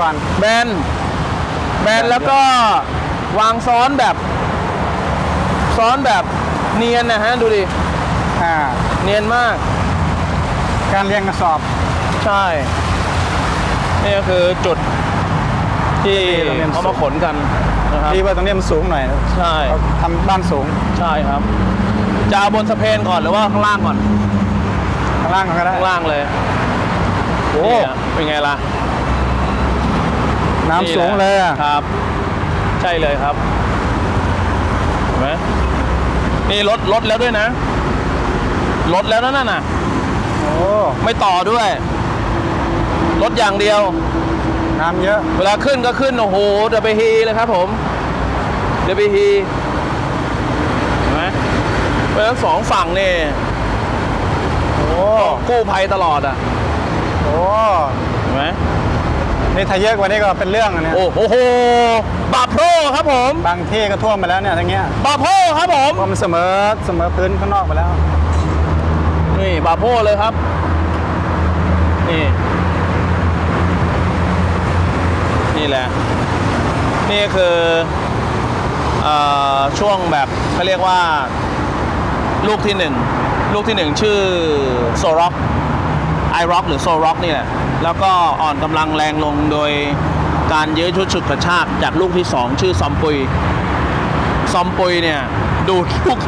ก่อนแบนแบนแล้วก็วางซ้อนแบบ ซ้อนแบบเนียนนะฮะ ดูดิ อ่า เนียนมาก การเรียงกระสอบ ใช่ นี่ก็คือจุดที่ที่เราเรียนเขามาขนกันนะครับดีว่าตรงนี้มันสูงหน่อยใช่เขาทำบ้านสูงใช่ครับ จะเอาบนสะเพนก่อนหรือว่าข้างล่างก่อน ข้างล่างก็ได้ข้างล่างเลยโอ้นี่อะเป็นไงล่ะ น้ำสูงเลยอะครับ ใช่เลยครับเห็นไหมนี่ลดลดแล้วด้วยนะลดแล้วนะนั่นน่ะโอ้ไม่ต่อด้วยลดอย่างเดียว น้ำเยอะ เวลาขึ้นก็ขึ้น โอ้โหเดบฮีเลยครับผมเดบฮีเห็นไหมเพราะฉะนั้นสองฝั่งนี่โอ้กู้ภัยตลอดอะโอ้เห็นไหม นี่ถ้าเยอะกว่านี้ก็เป็นเรื่องอะเนี่ยโอ้โหบาโพรครับผมบางที่ก็ท่วมไปแล้วเนี่ยทั้งเงี้ยบาโพรครับผมเพราะมันเสมอเสมอพื้นข้างนอกไปแล้วนี่บาโพเลยครับนี่นี่แหละ นี่คือเออช่วงแบบเขาเรียกว่าลูกที่หนึ่งลูกที่หนึ่งชื่อโซร็อกไอร็อกหรือโซร็อกนี่แหละ แล้วก็อ่อนกำลังแรงลงโดยการยื้อชุดฉุดกระชากจากลูกที่สองชื่อซอมปุย ซอมปุยเนี่ย ดูดลูก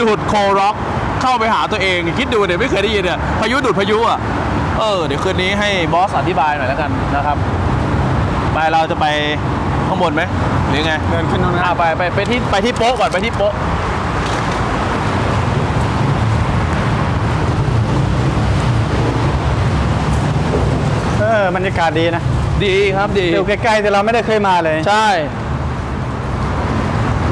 ดูดโคร็อกเข้าไปหาตัวเอง คิดดูเดี๋ยวไม่เคยได้ยินเนี่ยพายุดูดพายุอะเออเดี๋ยวคืนนี้ให้บอสอธิบายหน่อยแล้วกันนะครับ ไปเราจะไปข้างบนไหมหรือไงเดินขึ้นตรงนั้นอ่าไปไปไปที่ไปที่โป๊ะก่อนไปที่โป๊ะ ออบรรยากาศดีนะดีครับดีอยู่ใกล้ๆแต่เราไม่ได้เคยมาเลย ใช่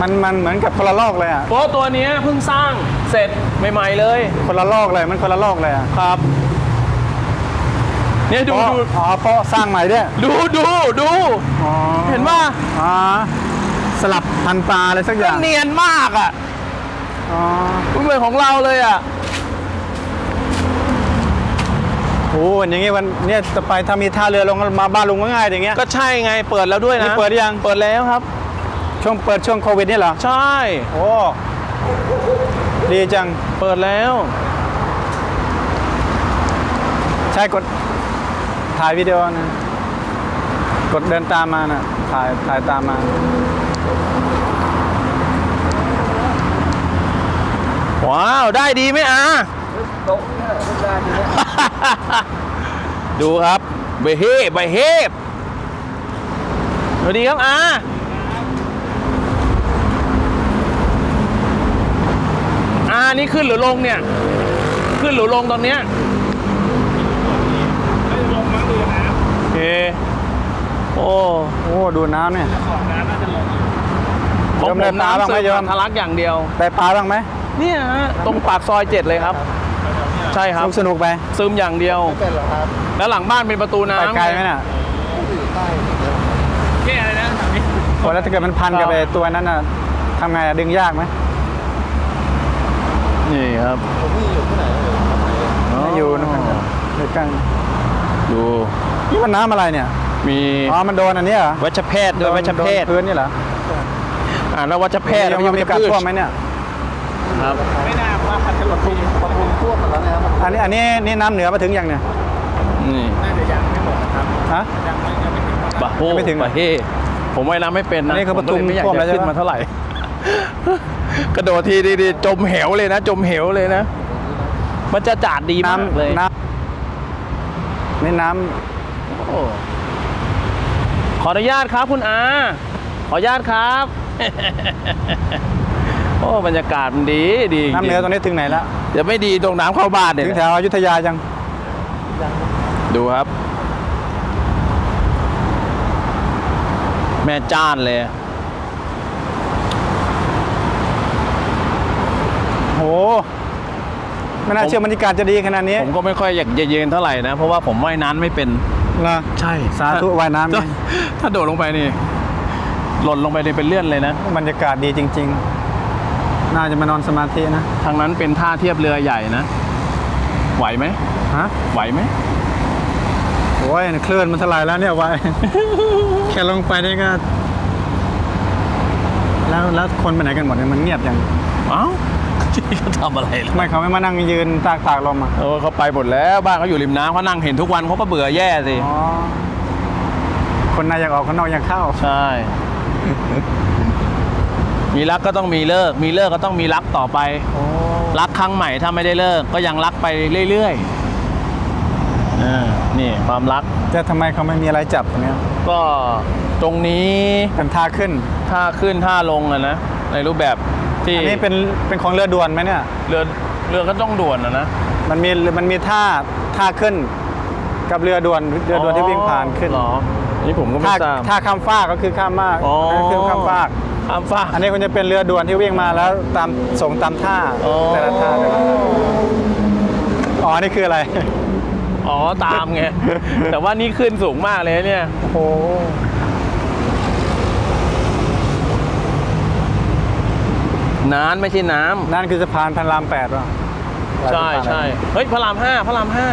มันมันเหมือนกับคนละโลกเลยอะโป๊ะตัวเนี้ยเพิ่งสร้างเสร็จใหม่ๆเลย คนละโลกเลยมันคนละโลกเลยอะครับเนี่ยดูเพราะดูอ๋อเพราะสร้างใหม่ด้วยดูดูดูอ๋อเห็นป่ะอ๋อสลับพันปลาอะไรสักอก็ย่างเนียนมากอะอ๋อมันเหมือนของเราเลยอะ โอ้วันอย่างงี้วันเนี่ยจะไปถ้ามีท่าเรือลงมาบ้านลุงก็ง่ายอย่างเงี้ยก็ใช่ไงเปิดแล้วด้วยนะนี่เปิดหรือยังเปิดแล้วครับ ช่วงเปิดช่วงโควิดนี่เหรอใช่โอ้ดีจังเปิดแล้ว ใช่กดถ่ายวิดีโอนะกดเดินตามมานะถ่ายถ่ายตามมาว้าว ได้ดีไหมอะ ดูครับใบเฮฟใบเฮฟสวัสดีครับอาอานี่ขึ้นหรือลงเนี่ย ขึ้นหรือลงตอนเนี้ยโอเคโอ้โอ้ดูน้ำเนี่ยของเริ่มผได้มปลาบ้างน้ำไหมเสริโยมมทะลักอย่างเดียวได้ปลาบ้างไหมเนี่ยฮะตรงปากซอยเจ็ดเลยครับ ใช่ครับ สนุกสนุกไปซึมอย่างเดียวแล้วหลังบ้านเป็นประตูน้ำไปไกลไหมน่ะแค่อะไรนะโอ้แล้วถ้าเกิดมันพันกับ ไอ้ตัวนั้นน่ะทำไงอะดึงยากไหมนี่ครับไม่อยู่นะครับเดี๋ยวกันดูนี่มันน้ำอะไรเนี่ยมีอ๋อมันโดนอันนี้เหรอวัชเพศด้วยวัชเพศโดนพื้นนี่เหรออ่านแล้ววัชเพศยังยังมีไม่โอกาสพืชท่วมไหมเนี่ยครับไม่น่าว่าพันจะหลดทุมปทุมท่วมหมดแล้วนะครับอันนี้อันนี้นี่น้ำเหนือมาถึงยังเนี่ย นี่น่าจะยังไม่หมดนะครับฮะ ยังไม่ยังไม่ถึงครับบะโฮยังไม่ถึงบะเฮผมว่ายน้ำไม่เป็นอันะนนี้คือผมก็เลยไม่อยากประตูท่วมแล้จะวใช่ขึ้นปะมาเท่าไหร่ กระโดดทีดีๆจมเหวเลยนะ จมเหวเลยนะ มันจะจาดดีมากเลยน้ำนี่น้โอ้ขออนุญาตครับคุณอา ขออนุญาตครับ โอ้บรรยากาศมันดีดีำน้ำเหนือตรงนี้ถึงไหนละเดี๋ยวไม่ดีตรงน้ำเข้าบ้านเนี่ยถึงแถวอยุธยายัง ดูครับ แม่จ้านเลยโหไม่น่าเชื่อบรรยากาศจะดีขนาดนี้ผมก็ไม่ค่อยอยากจะยืนเท่าไหร่นะ เพราะว่าผมว่ายน้ำไม่เป็นเหรอใช่สาธุว่ายน้ำถ้นี่ถ้าโดดลงไปนี่หล่นลงไปเลยเป็นเลื่อนเลยนะ บรรยากาศดีจริง ๆ น่าจะมานอนสมาธินะ ทางนั้นเป็นท่าเทียบเรือใหญ่นะ ไหวไหมฮะ ไหวไหมโอ้โอ้ยคลื่นมันเทลายแล้วเนี่ยไว้แค่ลงไปนี่ก็ แล้วแล้วคนไปไหนกันหมดเนี่ยมันเงียบอย่างเอ้าที่เขาทำอะไรล่ะทำไมเขาไม่มานั่งยืนตากตากลมอะ เออเขาไปหมดแล้วบ้านเขาอยู่ริมน้ำเขานั่งเห็นทุกวันเขาก็เบื่อแย่สิ อ๋อ คนในอยากออกคนนอกอยากเข้า ใช่ มีรักก็ต้องมีเลิก มีเลิกก็ต้องมีรักต่อไปโอ้รักครั้งใหม่ถ้าไม่ได้เลิก ก็ยังรักไปเรื่อยๆอ่านี่ความรัก จะทำไมเขาไม่มีอะไรจับตรงเนี้ยก็ตรงนี้เป็นท่าขึ้นท่าขึ้นท่าลงอะนะในรูปแบบที่อันนี้เป็นเป็นของเรือด่วนไหมเนี่ย เรือเรือก็ต้องด่วนอะนะ มันมีมันมีท่าท่าขึ้น กับเรือด่วนเรือด่วนที่วิ่งผ่านขึ้นเหรออันนี่ผมก็ไม่ท่าทราบ ท่าข้ามฟากก็คือข้ามมากอ๋อนั่นคือข้ามฟาก ข้ามฟากอันนี้คุณจะเป็นเรือด่วนที่วิ่งมาแล้วตามส่งตามท่าอ๋อแต่ละท่าแต่ละท่าอ๋อนี่คืออะไร อ๋อตามไง แต่ว่านี่ขึ้นสูงมากเลยเนี่ย โอ้โหนานไม่ใช่น้ำนั่นคือสะพานพันรามแปดว่ะใช่ใช่เฮ้ยพระรามห้าพระรามห้า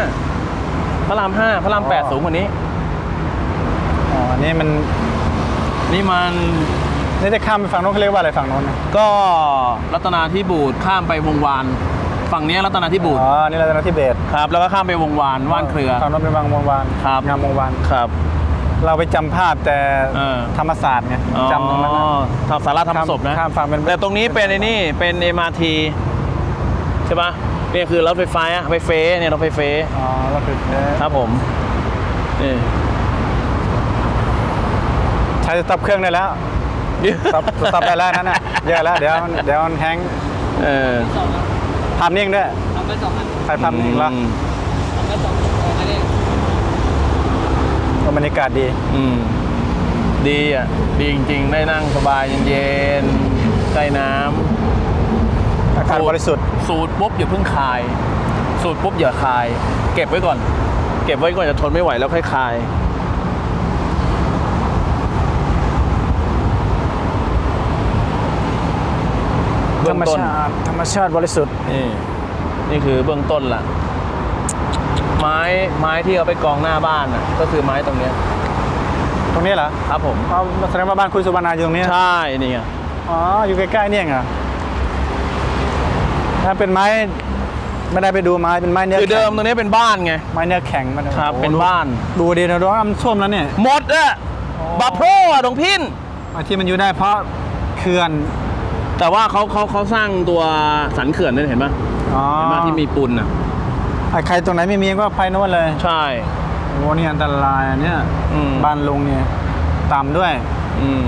พระรามห้าพระรามแปดสูงกว่านี้ อ๋อ อันนี้มัน นี่มัน นี่จะข้ามไปฝั่งโน้นเขาเรียกว่าอะไรฝั่งโน้นนะก็รัตนาธิบูรข้ามไปวงวาน ฝั่งเนี้ยรัตนาธิบูรอ๋อ นี่เราจะที่เบสครับ แล้วก็ข้ามไปวงวานว่านเครือ ฝั่งโน้นเป็นวังวงวานครับ งามวงวาน ครับ เราไปจำภาพแต่เออ ธรรมศาสตร์ไงจำตรงนั้นนะอ๋อทำสาราทำศพนะข้ามฝั่งเป็น แต่ตรงนี้เป็นไอ้นี่เป็น MRT ใช่ปะเนี่ยคือรถไฟฟ้าไฟเฟเนี่ยรถไฟเฟอ๋อเราคือครับผมนี่ใช้สต็อปเครื่องได้แล้ว สต็อปสต็อปได้แล้วนั่นน่ะเยอะแล้วเดี๋ยวเดี๋ยวมันแฮงก์เออภาพนิ่งด้วยทำไปสองอันถ่ายภาพนิ่งแล้วอืมทำไปสองอันไม่ได้บรรยากาศดี อืม ดีอะ ดีจริง ๆ ได้นั่งสบายเย็นๆใกล้น้ำอากาศบริสุทธิ์ สูตรปุ๊บอย่าเพิ่งคาย สูตรปุ๊บอย่าคาย เก็บไว้ก่อน เก็บไว้ก่อนจะทนไม่ไหวแล้วค่อยคาย ธเบื้รองรมต้นชาติธรรมชาติบริสุทธิ์นี่นี่คือเบื้องต้นล่ะ ไม้ไม้ที่เอาไปกองหน้าบ้านน่ะ ก็คือไม้ตรงเนี้ยตรงนี้เหรอครับผมเอาแสดงว่าบ้านคุณสุวรรณาอยู่ตรงนี้ใช่นี่ไงอ๋ออยู่ใกล้ๆเนี่ยเหรอถ้าเป็นไม้ไม่ได้ไปดูไม้เป็นไม้เนื้อคือเดิมแข็งตรงนี้เป็นบ้านไงไม้เนื้อแข็งมันครับโอ้โหเป็นบ้าน ดูดีนะดูว่ามันท่วมแล้วเนี่ยหมดอะอ๋อบาโพรอะดงพินไอ้ที่มันอยู่ได้เพราะเขื่อน แต่ว่าเขาเขาเขาสร้างตัวสันเขื่อนนั่นเห็นปะอ๋อเห็นปะที่มีปูนอะไอ้ใครตรงไหนไม่มีก็ไปโน่นเลย ใช่ โอ้นี่อันตรายอันเนี่ยอืม บ้านลุงเนี่ยต่ำด้วย อืม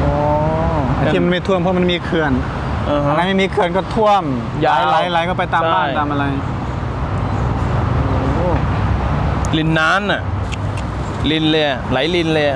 โอ้ไอ้ที่มันไม่ท่วมเพราะมันมีเขื่อนอ่าฮะ อะไรไม่มีเขื่อนก็ท่วมยาวไหลไหลๆก็ไปตามบ้านใช่ ตามอะไรโอ้ ลินน้ำน่ะ ลินเลยไหลลินเลย